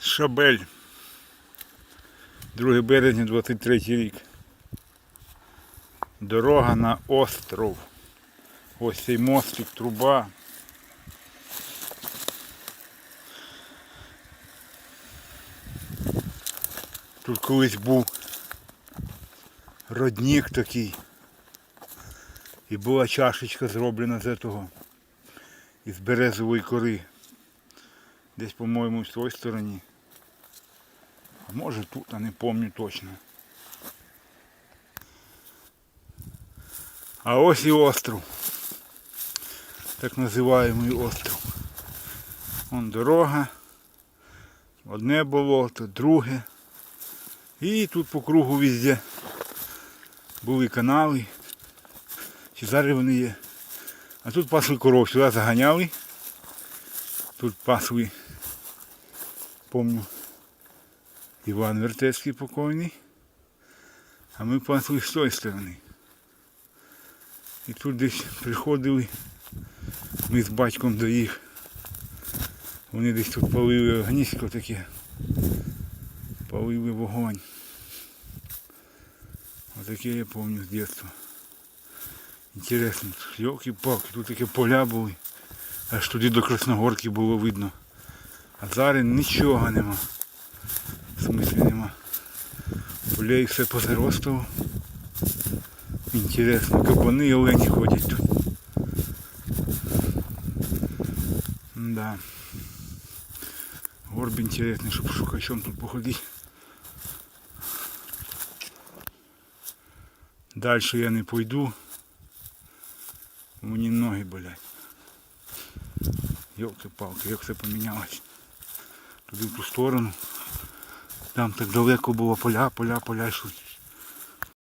Шабель. 2 березня 23 рік. Дорога на остров. Ось цей мостик, труба. Тут колись був родник такий. І була чашечка зроблена з того. Із березової кори. Десь, по-моєму, з тої стороні. А може тут, а не пам'ятаю точно. А ось і остров. Так називаємо остров. Вон дорога. Одне болото, друге. І тут по кругу везде були канали. Чи зараз вони є. А тут пасли коров, сюди заганяли. Тут пасли, помню, Іван Вертецький покойний. А ми пасли з тої сторони. І тут десь приходили, ми з батьком до їх. Вони десь тут палили огністко таке. Палили вогонь. Отаке я пам'ятаю з дитинства. Інтересно, йолки-палки, тут такі поля були. Аж туди до Красногорки було видно. А зараз нічого нема. В смислі нема. Полей все позаростало. Інтересно, кабани і олені ходять тут. Да. Горб інтересний, щоб шукачом тут походити. Дальше я не пойду. Мені ноги болять. Йолки-палки, як все помінялось. Туди в ту сторону. Там так далеко було поля, поля, поля, що